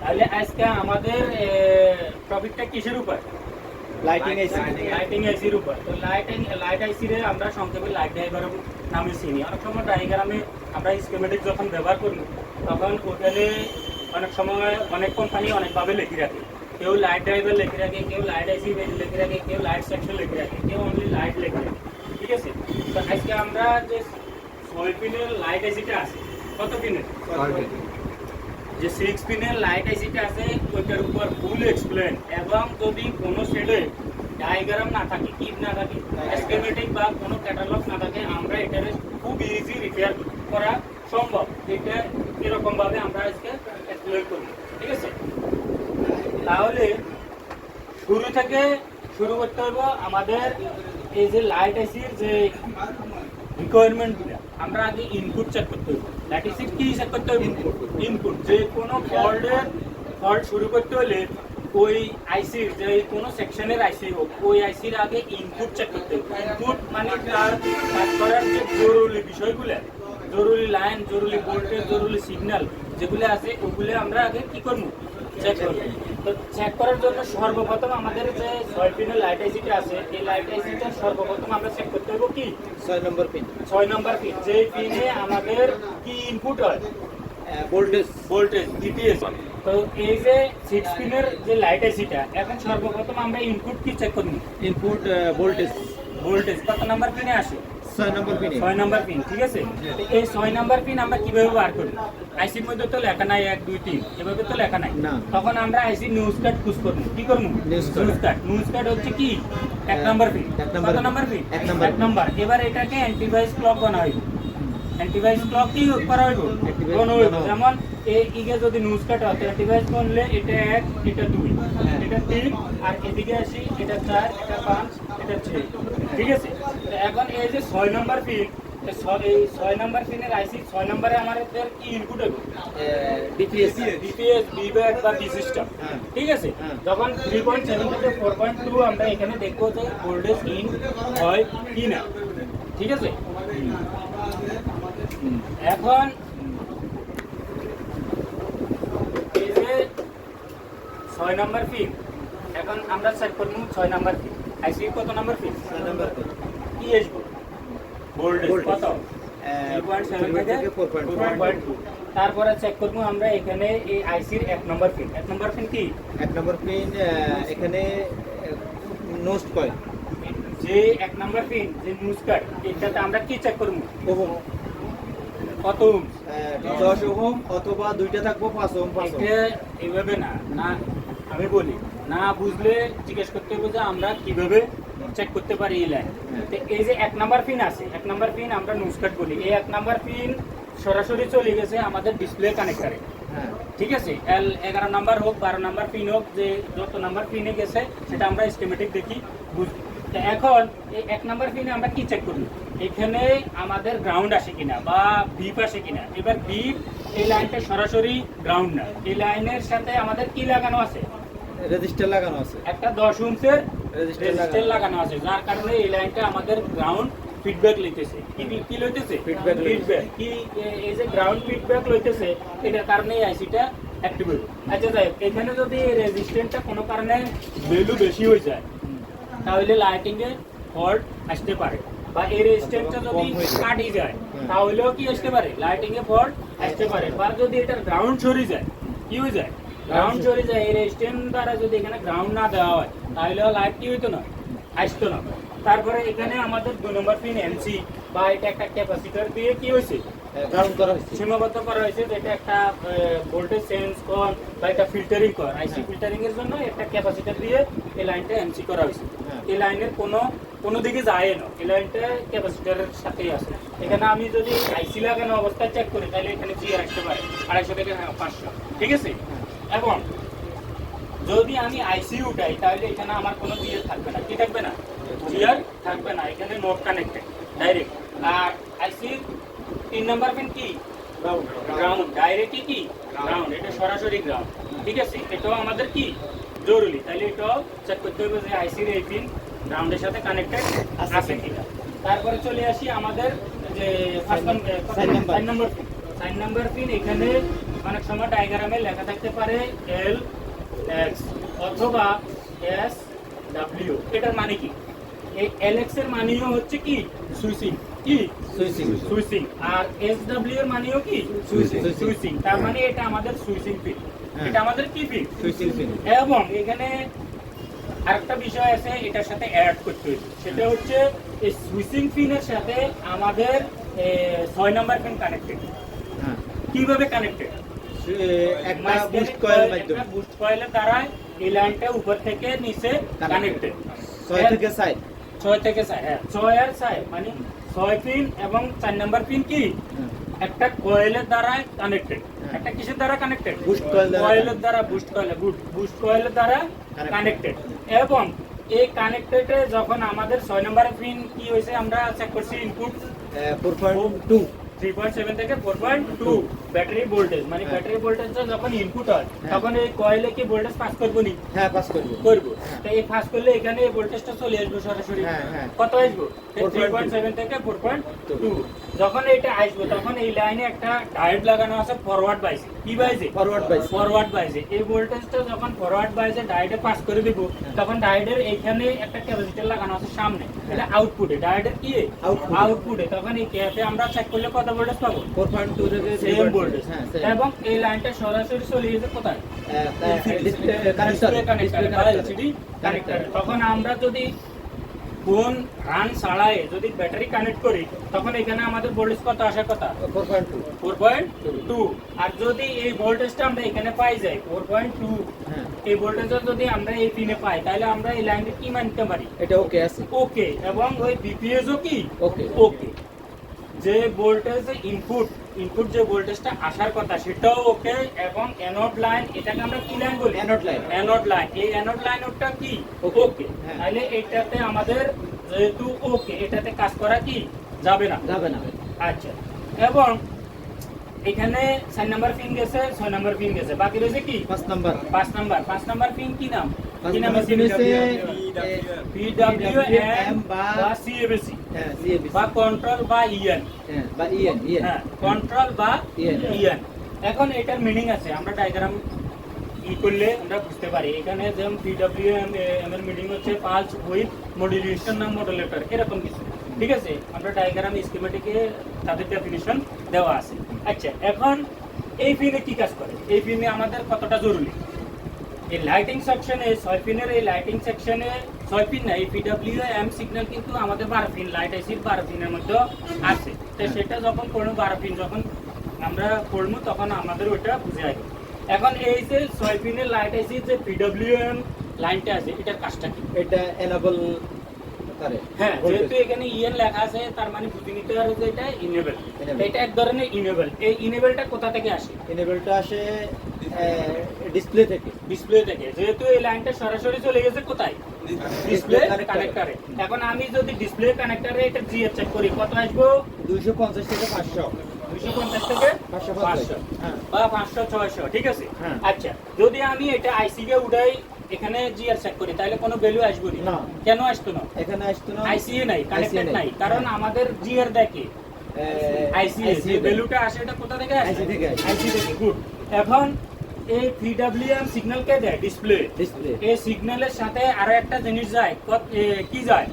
তাহলে আজকে আমাদের টপিকটা কিসের উপর? লাইটিং এসি লাইটিং আইসির উপর। তো লাইটিং লাইট আইসি রে আমরা সংক্ষেপে লাইট ড্রাইভার নামে চিনি অনেক সময় ডায়াগ্রামে আমরা স্কিমেটিক যখন ব্যবহার করি তখন ওখানে অনেক সময় অনেক কোম্পানি অনেকভাবে লিখে রাখে। কেউ লাইট ড্রাইভার লিখে রাখে কেউ লাইট আইসি লিখে রাখে কেউ লাইট সেকশন লিখে রাখে কেউ অনলি লাইট লিখে রাখে। ঠিক আছে? তো আজকে আমরা যে ছয় পিনের লাইট আইসিটা আছে কত পিনের যে সিক্স পিনের লাইট আইসিটা আছে, ওইটার উপর ফুল এক্সপ্লেন এবং যদি কোনো সেটে ডায়াগ্রাম না থাকে কিট না থাকে স্কেমেটিক বা কোনো ক্যাটালগ না থাকে, আমরা এটার খুব ইজি রিপেয়ার করা সম্ভব। এটা এরকম ভাবে আমরা আজকে এক্সপ্লেন করব, ঠিক আছে? তাহলে শুরু থেকে শুরু করতে হবে আমাদের এই যে লাইট আইসির যে রিকোয়ারমেন্টগুলো আমরা আগে ইনপুট চেক করতে হবে দ্যাট ইজ কি হিসাব করতে হবে? ইনপুট ইনপুট যে কোনো ফল্টের ফল্ট শুরু করতে হলে ওই আইসির যে কোনো সেকশনের আইসি হোক, ওই আইসির আগে ইনপুট চেক করতে হবে। ইনপুট মানে তার কাজ করার যে জরুরি বিষয়গুলো, জরুরি লাইন জরুরি ভোল্টেজ জরুরি সিগন্যাল যেগুলো আছে, ওগুলো আমরা আগে কি করব? চেক করব। তো চেক করার জন্য সর্বপ্রথম আমাদের যে ছয় পিনের লাইট আইসিটা আছে এই লাইট আইসিটা সর্বপ্রথম আমরা চেক করতে হবে কি? ছয় নম্বর পিন ছয় নম্বর পিন যে পিনে আমাদের কি ইনপুট হয়? ভোল্টেজ ভোল্টেজ ডিপিএস তো এই যে সিক্স পিনের যে লাইট আইসিটা এখন সর্বপ্রথম আমরা ইনপুট কি চেক করব? ইনপুট ভোল্টেজ ভোল্টেজ কত নাম্বার পিনে আসে? ছয় নম্বর পিনে ছয় নাম্বার পিন ঠিক আছে? এই ছয় নাম্বার পিন আমরা কীভাবে বার করি? আইসির মধ্যে তো লেখা নাই এক দুই তিন। এভাবে তো লেখা নাই। তখন আমরা আইসি নিউজ কার্ড খুঁজ করব। কি করব? নিউজ কার্ড নিউজ কার্ড হচ্ছে কি? এক এক- নাম্বার পিন কত। নাম্বার পিন এক নাম্বার এবার এটাকে অ্যান্টিভাইস ক্লক বানা হইব অ্যান্টিভাইস ক্লক কি করা হইব যেমন এই ইগে যদি নিউজ কার্ড হয় অ্যান্টিভাইস করলে এটা এক এটা দুই। হ্যাঁ। এটা তিন আর এদিকে আসি এটা চার এটা পাঁচ এটা ছয় ঠিক আছে? এখন এই যে ছয় নাম্বার পিন এই ছয় নাম্বার পিনের আইসি ছয় নাম্বারে আমাদের কি ইনপুট হবে? ডিপিএস ডিপিএস বিব্যাক বা বি সিস্টেম হ্যাঁ। ঠিক আছে? হ্যাঁ। যখন থ্রি পয়েন্ট সেভেন থেকে ফোর পয়েন্ট টু আমরা এখানে দেখব যে ভোল্টেজ ইন হয় কি না। ঠিক আছে? এখন এই যে ছয় নাম্বার পিন এখন আমরা চেক করব ছয় নম্বর পিন আইসি কত নাম্বার ছয় নম্বর কি ভোল্টেজ Voltage। কত? তারপরে চেক করব আমরা এখানে এই আইসির এক নম্বর পিন এক নম্বর পিন কি? এক নম্বর পিন এখানে নোস্ট কয়েল যে এক নম্বর পিন যে নিউজ কার্ড এটাতে আমরা কি চেক করব? ওহম। কত ওহম? দশ ওহম অথবা দুইটা থাকব পাঁচ ওহম পাঁচ এইভাবে না না আমি বলি। না বুঝলে জিজ্ঞেস করতে হবে যে আমরা কীভাবে চেক করতে পারি এই লাইন তো এই যে এক নাম্বার পিন আছে, এক নাম্বার পিন আমরা কার্ড বলি। এই এক নাম্বার পিন সরাসরি চলে গেছে আমাদের ডিসপ্লে কানেক্টারে ঠিক আছে? এল এগারো নাম্বার হোক, বারো নাম্বার পিন হোক, যে যত নাম্বার পিনে গেছে, সেটা আমরা স্কিমেটিক দেখি বুঝব তো এখন এই এক নাম্বার পিনে আমরা কি চেক করি এখানে আমাদের গ্রাউন্ড আসে কিনা বা বিপ আসে কিনা? এবার বিপ এই লাইনটা সরাসরি গ্রাউন্ড না। এই লাইনের সাথে আমাদের কি লাগানো আছে? রেজিস্টার লাগানো আছে। একটা দশ উমসের Resistor রেজিস্টার লাগানো। আছে। যার কারণে এই লাইনটা আমাদের গ্রাউন্ড ফিডব্যাক লইতেছে। কি কি লইতেছে? লইতেছে। ফিডব্যাক কি এই যে গ্রাউন্ড ফিডব্যাক লইতেছে এটার কারণে এই আইসিটা অ্যাক্টিভেট আচ্ছা যাই এখানে যদি রেজিস্ট্যান্সটা কোনো কারণে ভ্যালু বেশি হয়ে যায় তাহলে লাইটিং এ ফল্ট আসতে পারে। বা এই রেজিস্ট্যান্সটা যদি। কাটি যায় তাহলেও কি আসতে পারে? লাইটিং এ ফল্ট আসতে পারে। বা যদি এটার গ্রাউন্ড সরে যায় কি হয়ে যায়? গ্রাউন্ড সরে যায় এই রেজিস্ট্যান্স দ্বারা যদি এখানে গ্রাউন্ড না দেওয়া হয় তাহলে লাইট কি হইতো না আসতো না। তারপরে এখানে আমাদের দুই নম্বর পিন এনসি বা এটা একটা ক্যাপাসিটর দিয়ে কি হয়েছে? করা হয়েছে। সীমাবদ্ধ করা হয়েছে যেটা একটা ভোল্টেজ সেন্স কর বা একটা ফিল্টারিং কর। আইসি হ্যাঁ। ফিল্টারিং এর জন্য একটা ক্যাপাসিটর দিয়ে এই লাইনটা এমসি করা হয়েছে। হ্যাঁ। এই লাইনের কোনো কোনো দিকে যায় না। এই লাইনটা ক্যাপাসিটরের সাথেই আছে। এখানে আমি যদি আইসি লাগানো অবস্থায় চেক করি তাহলে এখানে জি আসতে পারে। আড়াইশো থেকে হ্যাঁ, পাঁচশো। ঠিক আছে? এবং যদি আমি আইসি উঠাই তাহলে এখানে আমার কোনো জিয়ার থাকবে না। কি থাকবে না? জিয়ার থাকবে না। এখানে নোট কানেক্টেড ডাইরেক্ট আর আইসি তিন নাম্বার পিন কি? গ্রাউন্ড ডাইরেক্টলি কি? গ্রাউন্ড এটা সরাসরি গ্রাউন্ড ঠিক আছে? এটাও আমাদের কি? জরুরি। তাহলে এটাও চেক করতে হবে যে আইসির এই পিন গ্রাউন্ডের সাথে কানেক্টেড আছে কিনা। তারপরে চলে আসি আমাদের যে first number. Sign number pin sign number pin এখানে অনেক সময় ডায়াগ্রামে লেখা থাকতে পারে এল এক্স অথবা এস ডাব্লিউ এটার মানে কি? এই এল এক্সের মানেও হচ্ছে কি? সুইচিং কি? সুইচিং সুইচিং আর এস ডাব্লিউ এর মানেও কি? সুইচিং। সুইচিং তার মানে এটা আমাদের সুইচিং পিন হ্যাঁ। এটা আমাদের কি পিন সুইচিং পিন এবং এখানে আরেকটা বিষয় আছে এটার সাথে অ্যাড করতে হয়েছে। সেটা হচ্ছে এই সুইচিং পিনের সাথে আমাদের ছয় নাম্বার পিন কানেক্টেড হ্যাঁ। কীভাবে কানেক্টেড একটা বুস্ট কয়েলের দ্বারা এই উপর থেকে নিচে কানেক্টেড হ্যাঁ? 6 থেকে থেকে 7 হ্যাঁ। আর 7 মানে 6 পিন এবং 4 নাম্বার পিন কি? একটা কয়েলের দ্বারা কানেক্টেড একটা কিসের দ্বারা কানেক্টেড বুস্ট কয়েলের দ্বারা বুস্ট কয়েল বুস্ট কয়েলের দ্বারা কানেক্টেড এবং এই কানেক্টেডে যখন আমাদের ছয় নম্বরের পিন কি হয়েছে আমরা চেক করছি ইনপুট 4.2 थ्री पॉईंट सेव्हन থেকে four point two battery voltage মানে ব্যাটারি ভোল্টেজটা যখন ইনপুট হয় তখন এই কয়েলে কি ভোল্টেজ পাস করব নি? হ্যাঁ পাস করব। করব। তো এই পাস করলে এখানে এই ভোল্টেজটা চলে আসবে সরাসরি। কত আসব? থ্রি পয়েন্ট সেভেন থেকে ফোর পয়েন্ট টু যখন এটা আসব তখন এই লাইনে একটা ডায়েট লাগানো আছে ফরওয়ার্ড বাইসিক কি বাইসে ফরওয়ার্ড বাইজে। এই ভোল্টেজটা যখন ফরওয়ার্ড বাইজে ডায়োডে পাস করে দিব তখন ডায়োডের এইখানে একটা ক্যাপাসিটর লাগানো আছে সামনে। এটা আউটপুটে ডায়োডের কি Output-এ। আউটপুটে তখন এই ক্যাপে আমরা চেক করলে কত ভোল্টেজ পাবো? থেকে সেম ভোল্টেজ হ্যাঁ এবং এই লাইনটা সরাসরি চলে গেছে কোথায়? কানেক্টর কানেক্টর তখন আমরা যদি ফোন রান ছাড়াই যদি ব্যাটারি কানেক্ট করি তখন এখানে আমাদের ভোল্টেজ কত আসার কথা? ফোর পয়েন্ট টু আর যদি এই ভোল্টেজটা আমরা এখানে পাই যাই ফোর পয়েন্ট টু এই ভোল্টেজটা যদি আমরা এই পিনে পাই তাহলে আমরা এই লাইনটা কি মানতে পারি? এটা ওকে আছে। ওকে এবং ওই বিপিএসও কি? ওকে ওকে যে ভোল্টেজ ইনপুট ইনপুট যে ভোল্টেজটা আসার কথা সেটাও ওকে এবং অ্যানোড লাইন এটাকে আমরা কি লাইন বলি? Anode line। অ্যানোড লাইন এই অ্যানোড লাইন ওটা কি? ওকে হ্যাঁ। তাহলে এটাতে আমাদের যেহেতু ওকে এটাতে কাজ করা কি? যাবে না। যাবে না। আচ্ছা। এবং এখানে চার নাম্বার পিন গেছে ছয় নাম্বার পিন গেছে। বাকি রয়েছে কি? পাঁচ নাম্বার। পাঁচ নাম্বার। পাঁচ নাম্বার পিন কি নাম? কি নাম হচ্ছে পিডব্লিউএম বা- সিএবিসি হ্যাঁ সিএবি বা কন্ট্রোল বা ইএন হ্যাঁ। বা ইএন ইএন। হ্যাঁ কন্ট্রোল বা ইএন। এখন এটার মিনিং আছে আমরা ডায়াগ্রাম ই করলে আমরা বুঝতে পারি। এখানে যেমন পিডব্লিউএম এম এর মিনিং হচ্ছে পালস উইথ মডুলেশন নাম মডুলেটর এরকম কিছু। ঠিক আছে? আমরা ডায়াগ্রাম স্কিমেটিকে তাদের ডেফিনিশন দেওয়া আছে। আচ্ছা এখন এই পিনে কি কাজ করে? এই পিনে আমাদের কতটা জরুরি? এই লাইটিং সেকশনে ছয় পিনের এই লাইটিং সেকশনে ছয় পিন না এই পিডব্লিউ এম সিগন্যাল কিন্তু আমাদের বারো পিন লাইট আইসির বারো পিনের মধ্যে আছে। তো সেটা যখন করব বারো পিন যখন আমরা করব তখন আমাদের ওইটা বুঝে আসবে। এখন এই যে ছয় পিনের লাইট আইসির যে পিডব্লিউ এম লাইনটা আছে এটার কাজটা কি? এটা এনাবল করে। হ্যাঁ। যেহেতু এখানে ইএন লেখা আছে তার মানে বুঝে নিতে হবে যে এটা ইনেবল এটা এক ধরনের ইনেবল এই ইনেবলটা কোথা থেকে আসে? এনেবলটা আসে ডিসপ্লে থেকে। ডিসপ্লে থেকে। যেহেতু এই লাইনটা সরাসরি চলে গেছে কোথায়? ডিসপ্লে। কানেক্টরে এখন আমি যদি ডিসপ্লে কানেক্টরে এটা জিএফ চেক করি কত আসব? থেকে হ্যাঁ। বা ঠিক আছে? হ্যাঁ। আচ্ছা যদি আমি এটা আইসি কে উঠাই এখানে জিআর চেক করি তাহলে কোনো ভ্যালু আসবে না। কেন আসতো না? এখানে আসতো না। আইসিএ নাই কানেক্টেড নাই। কারণ আমাদের জিআর দেখে আইসিএ ভ্যালুটা আসে এটা কোথা থেকে আসে? IC থেকে আইসি থেকে গুড এখন এই পিডব্লিউএম সিগন্যাল কে দেয়? ডিসপ্লে ডিসপ্লে এই সিগন্যালের সাথে আরও একটা জিনিস যায়। কত- কি যায়?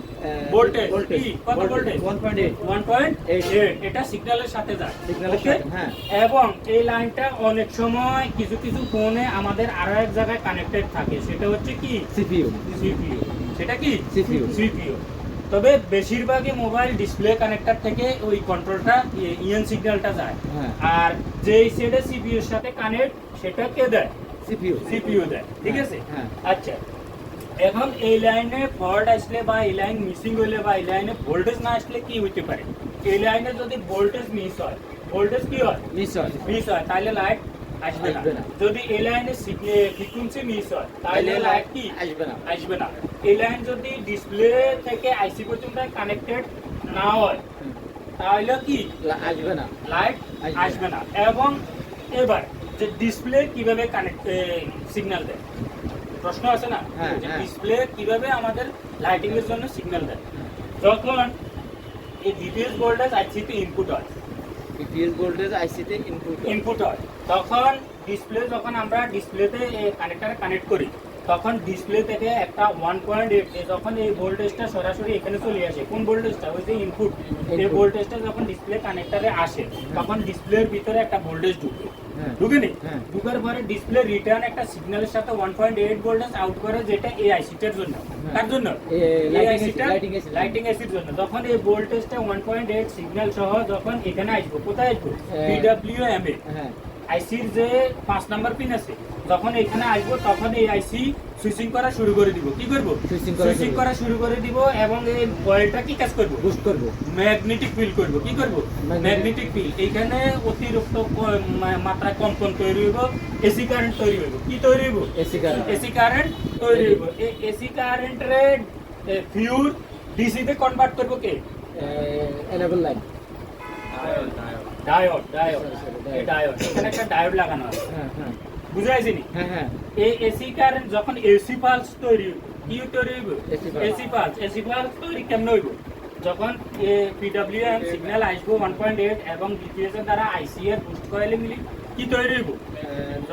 ভোল্টেজ কি? কত ভোল্টেজ ওয়ান পয়েন্ট এইট 1.8 এটা সিগন্যালের সাথে যায়। সিগন্যালের সাথে হ্যাঁ। এবং এই লাইনটা অনেক সময় কিছু কিছু ফোনে আমাদের আরও এক জায়গায় কানেক্টেড থাকে। সেটা হচ্ছে কি? সিপিইউ সিপিইউ সেটা কি? CPU সিপিইউ তবে বেশিরভাগই মোবাইল ডিসপ্লে কানেক্টর থেকে ওই কন্ট্রোলটা ইএন সিগন্যালটা যায়। হ্যাঁ। আর যে সেটা সিপিইউ এর সাথে কানেক্ট সেটা কে দেয় সিপিইউ। সিপিইউ দেয় ঠিক হ্যাঁ, আছে? হ্যাঁ। আচ্ছা এখন এই লাইনে ফল্ট আসলে বা এই লাইন মিসিং হলে বা এই লাইনে ভোল্টেজ না আসলে কি হইতে পারে? এই লাইনে যদি ভোল্টেজ মিস হয় ভোল্টেজ কি হয়? মিস হয়। মিস হয় তাহলে লাইট আসবে না। যদি এই লাইনে ফ্রিকোয়েন্সি মিস হয় তাহলে লাইট কি? আসবে না। আসবে না। এই লাইন যদি ডিসপ্লে থেকে আইসি পর্যন্ত কানেক্টেড না হয় তাহলে কি? আসবে না। লাইট আসবে না। এবং এবার যে ডিসপ্লে কীভাবে কানেক্ট সিগন্যাল দেয়? প্রশ্ন আছে না? হ্যাঁ, যে হ্যাঁ। ডিসপ্লে কীভাবে আমাদের লাইটিং এর জন্য সিগন্যাল দেয়? যখন এই ডিপিএস ভোল্টেজ আইসিতে ইনপুট হয় বিপিএস ভোল্টেজ আইসিতে ইনপুট ইনপুট হয়। তখন ডিসপ্লে যখন আমরা ডিসপ্লেতে কানেক্টারে কানেক্ট করি তখন ডিসপ্লে থেকে একটা ওয়ান পয়েন্ট এইট যখন এই ভোল্টেজটা সরাসরি এখানে চলে আসে কোন ভোল্টেজটা ওই যে ইনপুট এই ভোল্টেজটা যখন ডিসপ্লে কানেক্টারে আসে তখন ডিসপ্লের ভিতরে একটা ভোল্টেজ ঢুকে। হ্যাঁ। ঢুকে নি? হ্যাঁ। ঢুকার পরে ডিসপ্লে রিটার্ন একটা সিগন্যালের সাথে one point eight voltage out করে যেটা এই আইসিটার জন্য। তার জন্য? এ, এই আইসিটা লাইটিং এসির জন্য। যখন এই ভোল্টেজটা ওয়ান পয়েন্ট এইট সিগন্যাল সহ যখন এখানে আসব কোথায় আসব? পিডব্লিউএম পিডাব্লিউ এম এ হ্যাঁ। আইসির যে পাঁচ নাম্বার পিন আছে যখন এখানে আসব তখন এই আইসি সুইচিং করা শুরু করে দিব। কি করব? সুইচিং শুরু। করা শুরু করে দিব এবং এই কয়েলটা কি কাজ করব? বুস্ট করব। ম্যাগনেটিক ফিল করব। কি করব? Magnetic field. এইখানে অতিরিক্ত মাত্রা কম্পন তৈরি হইব। এসি কারেন্ট তৈরি হইব। কি তৈরি হইব? AC current. এসি কারেন্ট তৈরি হইব। এই এসি কারেন্ট রে ফিউর ডিসি তে কনভার্ট করব কে? Enable line diode diode. এই ডায়োড। এখানে একটা ডায়োড লাগানো আছে। হ্যাঁ হ্যাঁ। বুঝা হ্যাঁ এই এসি কারেন্ট যখন এসি পালস তৈরি কি তৈরি হইব। AC pulse. AC pulse. তৈরি কেমন হইব? যখন পিডব্লিউএম সিগন্যাল আসব 1.8 এবং ডিটিএস এর দ্বারা আইসি এর বুস্ট কয়েলে মিলি কি তৈরি হইব?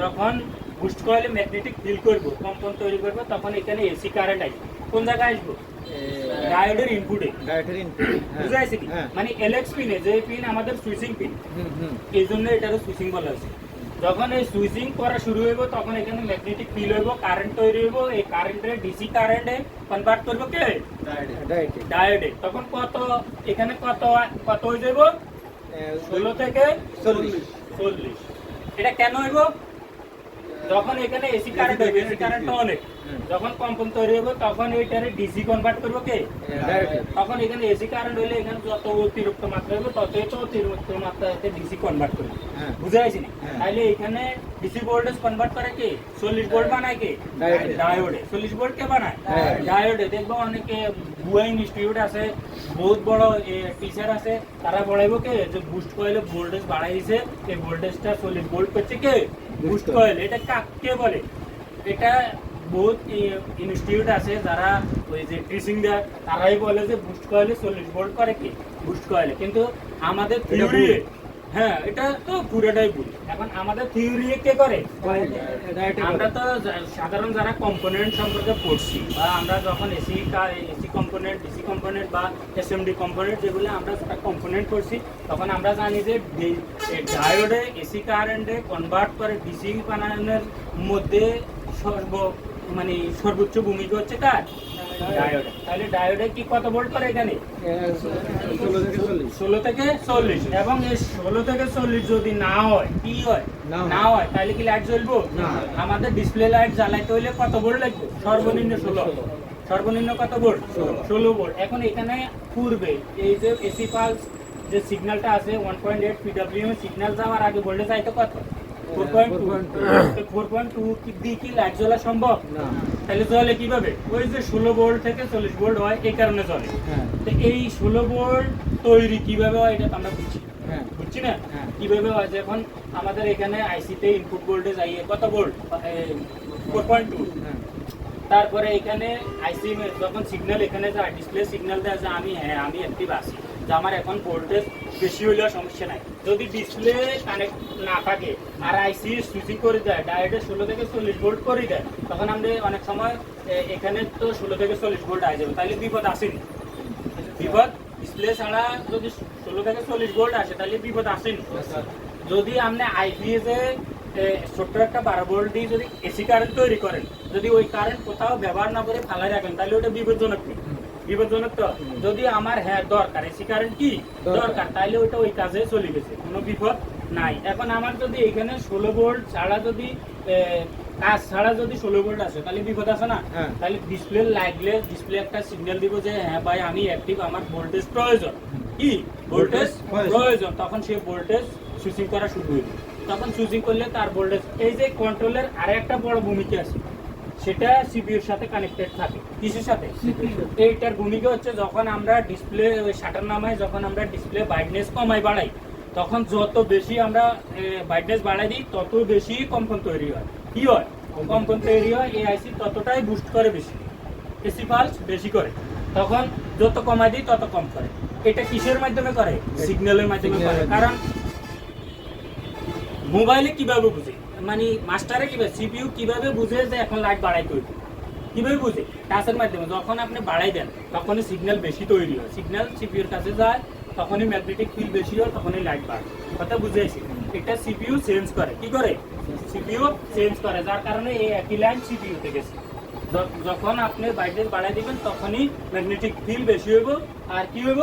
যখন বুস্ট কয়েলে ম্যাগনেটিক ফিল করব কম্পন তৈরি করব তখন এখানে এসি কারেন্ট আসবে। কোন জায়গায় আসব? ডায়োডের ইনপুটে ডাইরেক্টর ইনপুট বুঝা যাচ্ছে কি? হ্যাঁ। মানে এলএক্স পিনে যে পিন আমাদের সুইচিং পিন হুম হুম। এই জন্য এটারও সুইচিং বলা আছে যখন এই সুইচিং করা শুরু হইব তখন এখানে ম্যাগনেটিক ফিল হইব কারেন্ট তৈরি হইব এই কারেন্টে ডিসি কারেন্টে কনভার্ট করব কে? ডায়োডে তখন কত এখানে কত কত হয়ে যাব ষোলো থেকে চল্লিশ। চল্লিশ। এটা কেন হইব? যখন এখানে এসি কারেন্ট হইবে এসি কারেন্ট অনেক। যখন কম্পন তৈরি হইব তখন এইটারে ডিসি কনভার্ট করব কে? তখন এখানে এসি কারেন্ট হইলে এখানে যত অতিরিক্ত মাত্রা হইব ততই তো অতিরিক্ত মাত্রাতে ডিসি কনভার্ট করবে। বুঝা না? হ্যাঁ। তাহলে এখানে ডিসি ভোল্টেজ কনভার্ট করে কে? চল্লিশ ভোল্ট বানায় কে? ডায়োডে। চল্লিশ ভোল্ট কে বানায়। ডায়োডে। দেখব অনেকে বুয়া ইনস্টিটিউট আছে বহুত বড় টিচার আছে তারা বলাইবো কে? যে বুস্ট কয়েলে ভোল্টেজ বাড়াই দিছে এই ভোল্টেজটা চল্লিশ ভোল্ট করছে কে? বুস্ট। কয়েল এটা কাক বলে? এটা বহুত ইনস্টিটিউট আছে যারা ওই যে টিচিং দেয় তারাই বলে যে বুস্ট কয়েলে চল্লিশ ভোল্ট করে কি? বুস্ট কয়েলে কিন্তু আমাদের থিওরি হ্যাঁ এটা তো পুরোটাই ভুল। এখন আমাদের থিওরি কে করে? আমরা তো সাধারণ যারা কম্পোনেন্ট সম্পর্কে পড়ছি বা আমরা যখন AC AC component DC component বা এসএমডি কম্পোনেন্ট যেগুলো আমরা যারা কম্পোনেন্ট করছি তখন আমরা জানি যে ডায়োডে এসি কারেন্টে কনভার্ট করে ডিসি বানানোর মধ্যে সর্ব মানে সর্বোচ্চ ভূমিকা হচ্ছে কার? ডায়োডে। তাহলে ডায়োডে কি কত ভোল্ট করে এখানে? ষোলো থেকে চল্লিশ। এবং এই ষোলো থেকে চল্লিশ যদি না হয় কি হয়? না হয়। তাহলে কি লাইট জ্বলবো? আমাদের ডিসপ্লে লাইট জ্বালাইতে হইলে কত ভোল্ট লাগবে? সর্বনিম্ন ষোলো। সর্বনিম্ন কত ভোল্ট? ষোলো। ষোলো ভোল্ট। এখন এখানে পূর্বে এই যে এসি পালস যে সিগন্যালটা আছে one point eight PW signal যাওয়ার আগে ভোল্টেজ আইতো কত? Four point two 4.2 four point two দিয়ে কি লাইট জ্বলা সম্ভব? তাহলে জ্বলে কীভাবে? ওই যে ষোলো ভোল্ট থেকে চল্লিশ ভোল্ট হয় এই কারণে জ্বলে। হ্যাঁ। তো এই ষোলো ভোল্ট তৈরি কীভাবে হয় এটা আমরা বুঝছি হ্যাঁ। বুঝছি না? হ্যাঁ। কীভাবে হয় যখন আমাদের এখানে আইসিতে ইনপুট ভোল্টেজ আইয়ে কত ভোল্ট? ফোর পয়েন্ট টু হ্যাঁ। তারপরে এখানে আইসি যখন সিগন্যাল এখানে ডিসপ্লে সিগন্যাল দেয় যে আমি হ্যাঁ আমি অ্যাক্টিভ আছি যে আমার এখন ভোল্টেজ বেশি হইলেও সমস্যা নাই। যদি ডিসপ্লে কানেক্ট না থাকে আর আইসি সুইচিং করে দেয় ডাইরেক্টে ষোলো থেকে চল্লিশ ভোল্ট করে দেয়। তখন আমরা অনেক সময় এখানে তো ষোলো থেকে চল্লিশ ভোল্ট আই যাবে তাহলে বিপদ আসেনি। বিপদ ডিসপ্লে ছাড়া যদি ষোলো থেকে চল্লিশ ভোল্ট আসে তাহলে বিপদ আসেনি। যদি আপনি আইপিএস ছোট্ট একটা বারো ভোল্ট দিয়ে যদি এসি কারেন্ট তৈরি করেন যদি ওই কারেন্ট কোথাও ব্যবহার না করে ফালাই রাখেন তাহলে ওটা বিপজ্জনক বিপজ্জনক তো। যদি আমার হ্যাঁ দরকার এসি কারেন্ট কি। দরকার তাহলে ওইটা ওই কাজে চলে গেছে কোনো বিপদ নাই। এখন আমার যদি এখানে ষোলো ভোল্ট ছাড়া যদি কাজ ছাড়া যদি ষোলো ভোল্ট আসে তাহলে বিপদ আছে না? হ্যাঁ। তাহলে ডিসপ্লে লাগলে ডিসপ্লে একটা সিগন্যাল দিব যে হ্যাঁ ভাই আমি অ্যাক্টিভ আমার ভোল্টেজ প্রয়োজন। কি? ভোল্টেজ প্রয়োজন। তখন সে ভোল্টেজ সুইচিং করা শুরু হইবে তখন সুইচিং করলে তার ভোল্টেজ এই যে কন্ট্রোলের আরে একটা বড় ভূমিকা আছে। সেটা সিপিইউর সাথে কানেক্টেড থাকে কিসের সাথে। এইটার ভূমিকা হচ্ছে যখন আমরা ডিসপ্লে ওই শাটার নামাই যখন আমরা ডিসপ্লে ব্রাইটনেস কমাই বাড়াই তখন যত বেশি আমরা ব্রাইটনেস বাড়াই দিই তত বেশি কম্পন তৈরি হয়। কি হয়? কম্পন তৈরি হয় এই আইসি ততটাই বুস্ট করে বেশি। এসি পালস বেশি করে। তখন যত কমাই দিই তত কম করে। এটা কিসের মাধ্যমে করে? সিগন্যালের মাধ্যমে করে। কারণ মোবাইলে কীভাবে বুঝে? মানে মাস্টারে কীভাবে? সিপিইউ কীভাবে বুঝে যে এখন লাইট বাড়াইতে হইবে কীভাবে বুঝে? টাচের মাধ্যমে। যখন আপনি বাড়াই দেন তখনই সিগন্যাল বেশি তৈরি হয়। সিগন্যাল সিপিইউর কাছে যায় তখনই ম্যাগনেটিক ফিল্ড বেশি হয় তখনই লাইট বাড়ে। কথা বুঝেছি? এটা সিপিইউ চেঞ্জ করে। কি করে? সিপিইউ চেঞ্জ করে। যার কারণে এই একই লাইন সিপিইউ তে গেছে। যখন আপনি ব্রাইটনেস বাড়াই দিবেন তখনই ম্যাগনেটিক ফিল্ড বেশি হইব। আর কি হইব?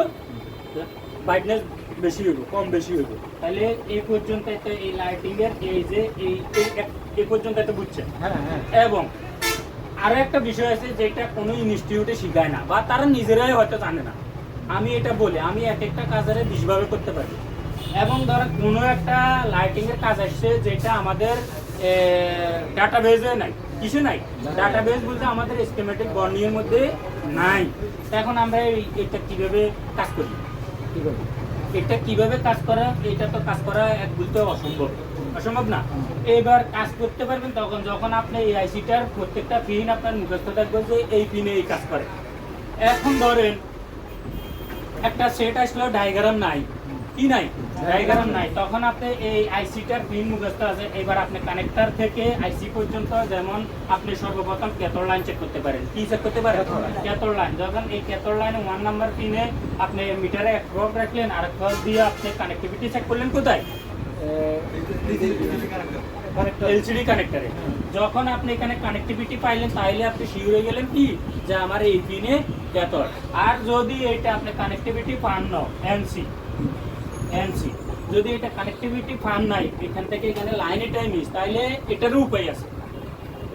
ব্রাইটনেস বেশি হইব কম বেশি হইব। তাহলে এই পর্যন্ত একটা এই লাইটিং এর এই যে এই এই- পর্যন্ত একটা বুঝছেন? হ্যাঁ হ্যাঁ। এবং আরও একটা বিষয় আছে যেটা কোনো ইনস্টিটিউটে শিখায় না বা তারা নিজেরাই হয়তো জানে না। আমি এটা বলি আমি এক একটা কাজের বিশভাবে করতে পারি। এবং ধর কোনো একটা লাইটিং এর কাজ আসছে যেটা আমাদের ডাটাবেজে নাই কিসে নাই। ডাটাবেজ বলতে আমাদের এস্টিমেটেড বর্ণিংয়ের মধ্যে নাই। এখন আমরা এটা কীভাবে কাজ করি? আছে এটা কীভাবে কাজ করা এটা তো কাজ করা এক বলতে অসম্ভব। অসম্ভব না? এবার কাজ করতে পারবেন তখন যখন আপনি এই আইসিটার প্রত্যেকটা পিন আপনার মুখস্থ থাকবে যে এই পিনে এই কাজ করে। এখন ধরেন একটা সেট আসলো ডায়াগ্রাম নাই। কি নাই? ডায়াগ্রাম নাই। তখন আপনি এই আইসিটার পিন মুখস্থ আছে। এবার আপনি কানেক্টর থেকে আইসি পর্যন্ত যেমন আপনি সর্বপ্রথম কেতর লাইন চেক করতে পারেন। কি চেক করতে পারেন? কেতর লাইন যখন এই কেতর লাইনে ওয়ান নাম্বার পিনে আপনি মিটারে এক ক্রস রাখলেন আর ক্রস দিয়ে আপনি কানেক্টিভিটি চেক করলেন কোথায়? এলসিডি কানেক্টরে যখন আপনি এখানে কানেক্টিভিটি পাইলেন, তাইলে আপনি শিওর হয়ে গেলেন কি? যে আমার এই পিনে কেতর আর যদি এটা আপনি কানেক্টিভিটি পান না এনসি এনসি যদি এটা কানেক্টিভিটি পান নাই, এখান থেকে এখানে লাইনে টাইম মিস তাইলে এটারও উপায় আছে।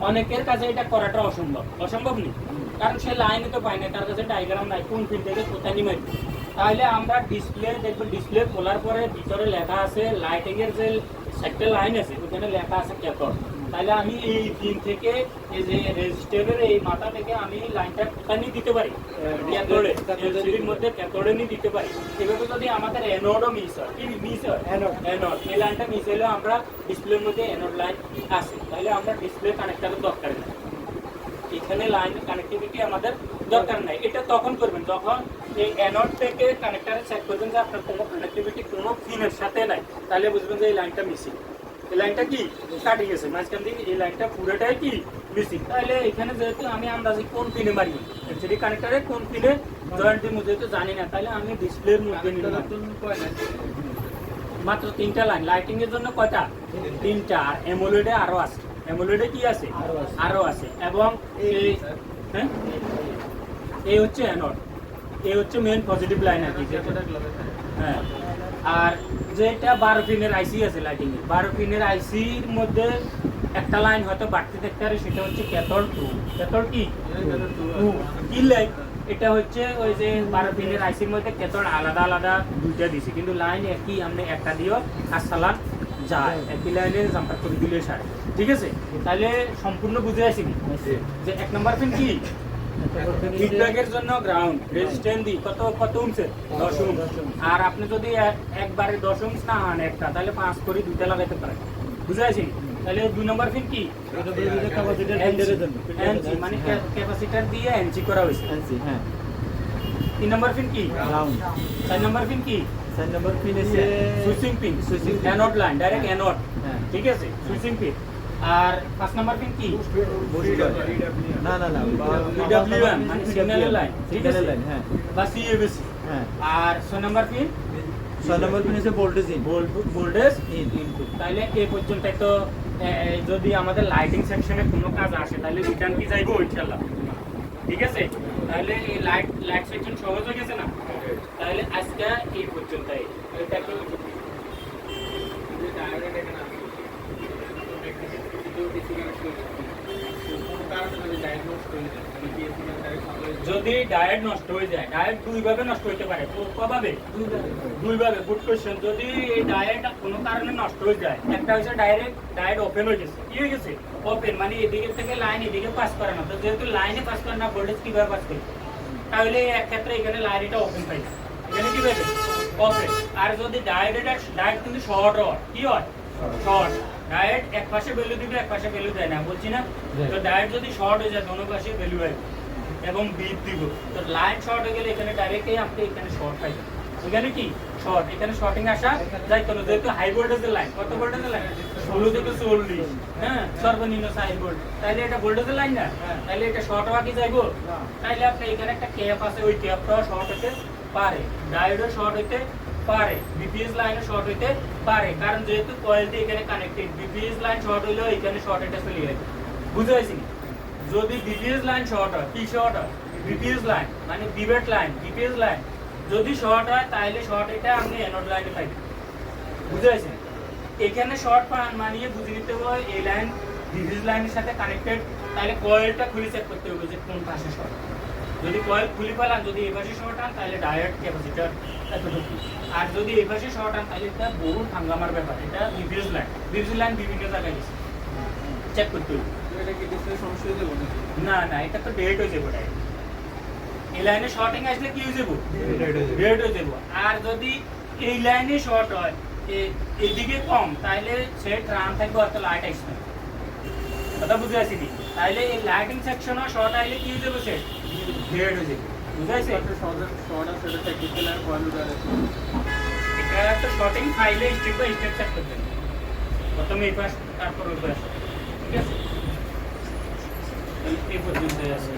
অনেকের কাছে এটা করাটা অসম্ভব। অসম্ভব নেই। কারণ সে লাইনে তো পায় না তার কাছে ডায়াগ্রাম নাই, কোন পিন থেকে কোথায় নিয়ে তাহলে আমরা ডিসপ্লে দেখব ডিসপ্লে খোলার পরে ভিতরে লেখা আছে লাইটিং এর যে একটা লাইন আছে ওখানে লেখা আছে কেতর তাহলে আমি এই পিন থেকে এই যে রেজিস্টারের এই মাথা থেকে আমি লাইনটা নিয়ে দিতে পারি। ক্যাথোডে এলসিডির মধ্যে ক্যাথোডে নিয়ে দিতে পারি। এভাবে যদি আমাদের অ্যানোডও মিস হয় কি মিস হয়? Anode। অ্যানোড এই লাইনটা মিস হলেও আমরা ডিসপ্লের মধ্যে অ্যানোড লাইন আছে। তাহলে আমরা ডিসপ্লে কানেক্টারের দরকার নেই। এখানে লাইন কানেক্টিভিটি আমাদের দরকার নাই। এটা তখন করবেন যখন এই অ্যানোড থেকে কানেক্টারে চেক করবেন যে আপনার কোনো কানেক্টিভিটি কোনো পিনের সাথে নাই তাহলে বুঝবেন যে এই লাইনটা মিসিং এই লাইনটা কি? কাটি গেছে মাঝখান থেকে এই লাইনটা পুরোটাই কি? মিসিং তাহলে এখানে যেহেতু আমি আন্দাজি কোন পিনে মারি? এলসিডি কানেক্টারে কোন পিনে জয়েন্ট দিব যেহেতু জানি না তাহলে আমি ডিসপ্লের মধ্যে মাত্র তিনটা লাইন লাইটিং এর জন্য কয়টা? তিনটা। আর এমোলেডে আরও আছে। এমোলেডে কি আছে? আরও আছে। আরও আছে। এবং এই হ্যাঁ? এই হচ্ছে অ্যানোড এই হচ্ছে মেন পজিটিভ লাইন আর কি হ্যাঁ। আর যেটা বারো পিনের আইসি আছে লাইটিং এর। বারো পিনের আইসির মধ্যে একটা লাইন হয়তো বাড়তে দেখতে পারে সেটা হচ্ছে ক্যাথর টু ক্যাথর কি কি লাইন এটা হচ্ছে ওই যে বারো পিনের আইসির মধ্যে ক্যাথর আলাদা আলাদা দুইটা দিছে। কিন্তু লাইন একই আপনি একটা দিয়েও কাজ চালান যায়। একই লাইনে জাম্পার করে দিলে সারে ঠিক আছে? তাহলে সম্পূর্ণ বুঝে আসিনি? যে এক নম্বর পিন কি? ফিডব্যাকের জন্য গ্রাউন্ড রেজিস্ট্যান্স দি কত কত উমছে দশ আর আপনি যদি একবারে দশ না হন একটা তাহলে পাঁচ করে দুইটা লাগাইতে পারেন। বুঝে আছি তাহলে দুই নম্বর পিন কি? এনসি মানে ক্যাপাসিটার দিয়ে এনসি করা হয়েছে। হ্যাঁ। তিন নম্বর পিন কি? গ্রাউন্ড চার নম্বর পিন কি? চার নম্বর পিন এসে switching pin switching. Anode line direct anode হ্যাঁ। ঠিক আছে? সুইচিং পিন আর পাঁচ নম্বর পিন কি? না না না মানে সিগন্যাল লাইন হ্যাঁ। বা হ্যাঁ। আর ছয় নম্বর পিন ছয় নম্বর পিন এসে ভোল্টেজ ইন ভোল্টেজ ইনপুট তাহলে এই পর্যন্ত তো যদি আমাদের লাইটিং সেকশনে কোনো কাজ আসে তাহলে রিটার্ন কি যাইবো? ইনশাল্লাহ ঠিক আছে? তাহলে এই লাইট লাইট সেকশন সহজ হয়ে গেছে না? তাহলে আজকে এই পর্যন্তই। এটা একটু যদি ডায়েট নষ্ট হয়ে যায় ডায়েট দুইভাবে নষ্ট হইতে পারে। কভাবে? দুইভাবে। গুড কোশ্চেন যদি এই ডায়েট কোনো কারণে নষ্ট হয়ে যায় একটা হচ্ছে ডাইরেক্ট ডায়েট ওপেন হয়ে গেছে। কি হয়ে গেছে? ওপেন মানে এদিকে থেকে লাইন এদিকে পাস করে না। তো যেহেতু লাইনে পাস করে না ভোল্টেজ কীভাবে পাস করবে? তাহলে এক ক্ষেত্রে এখানে লাইনটা ওপেন পাইছে এখানে কি পাইছে ওপেন আর যদি ডায়েট এটা ডায়েট কিন্তু শর্ট হয়। কি হয়? শর্ট ডায়েট এক পাশে ভ্যালু দিবে এক পাশে ভ্যালু দেয় না। বলছি না? তো ডায়েট যদি শর্ট হয়ে যায় দোনো পাশে ভ্যালু হয় এবং বিট দিব। তো লাইন শর্ট হয়ে গেলে এখানে ডাইরেক্টই আপনি এখানে শর্ট পাইবেন। ওইখানে কি? শর্ট এখানে শর্টিং আসা যাইতো না যেহেতু হাই ভোল্টেজের লাইন কত ভোল্টেজের লাইন ষোলো থেকে চল্লিশ। হ্যাঁ? সর্বনিম্ন হাই ভোল্ট তাইলে এটা ভোল্টেজের লাইন না? তাইলে এটা শর্ট হওয়া কি যাইবো তাইলে আপনি এখানে একটা ক্যাপ আছে ওই ক্যাপটাও শর্ট হতে পারে। ডায়োডও শর্ট হইতে পারে বিপিএস লাইনও শর্ট হইতে পারে। কারণ যেহেতু কয়েলটি এখানে কানেক্টেড বিপিএস লাইন শর্ট হইলেও এখানে শর্ট এটা চলে যাবে বুঝতে পারছি যদি বিপিএস লাইন শর্ট হয়, কি শর্ট হয়? বিপিএস লাইন মানে ডিবেট লাইন বিপিএস লাইন যদি শর্ট হয় তাহলে শর্ট এটা আপনি অ্যানোড লাইনে পাইবেন। বুঝতে পারছেন এখানে শর্ট পান মানিয়ে বুঝে নিতে হবে এই লাইন ডিভিজ লাইনের সাথে কানেক্টেড তাহলে কয়েলটা খুলে চেক করতে হবে যে কোন পাশে শর্ট যদি কয়েল খুলে পেলাম যদি এই পাশে শর্ট আন তাহলে ডায়োড ক্যাপাসিটার এতটুকু। আর যদি এই পাশে শর্ট আন তাহলে এটা বহু হাঙ্গামার ব্যাপার এটা ডিভিজ লাইন বিভিন্ন জায়গায় গেছে। চেক করতে হবে। এটা কি সমস্যা হয়ে যাবে না না এটা তো ডেট হয়ে যাব এই লাইনে শর্টিং আসলে কি হয়ে যাব? Dead হয়ে হয়ে যাব। আর যদি এই লাইনে শর্ট হয় এদিকে কম তাহলে সে ট্রাম থাকবে অত লাইট আসবে কথা বুঝে আসি নি তাহলে এই লাইটিং সেকশন শর্ট আইলে কি হয়ে যাবে সে? ডেট হয়ে যাবে। বুঝাইছে একটা শর্ট টেকনিক্যাল আর কয়েল তো শর্টিং ফাইলে স্টেপ বাই স্টেপ চেক করবেন। প্রথমে এই পাশ তারপর ওই পাশ ঠিক আছে? এই পর্যন্ত আছে।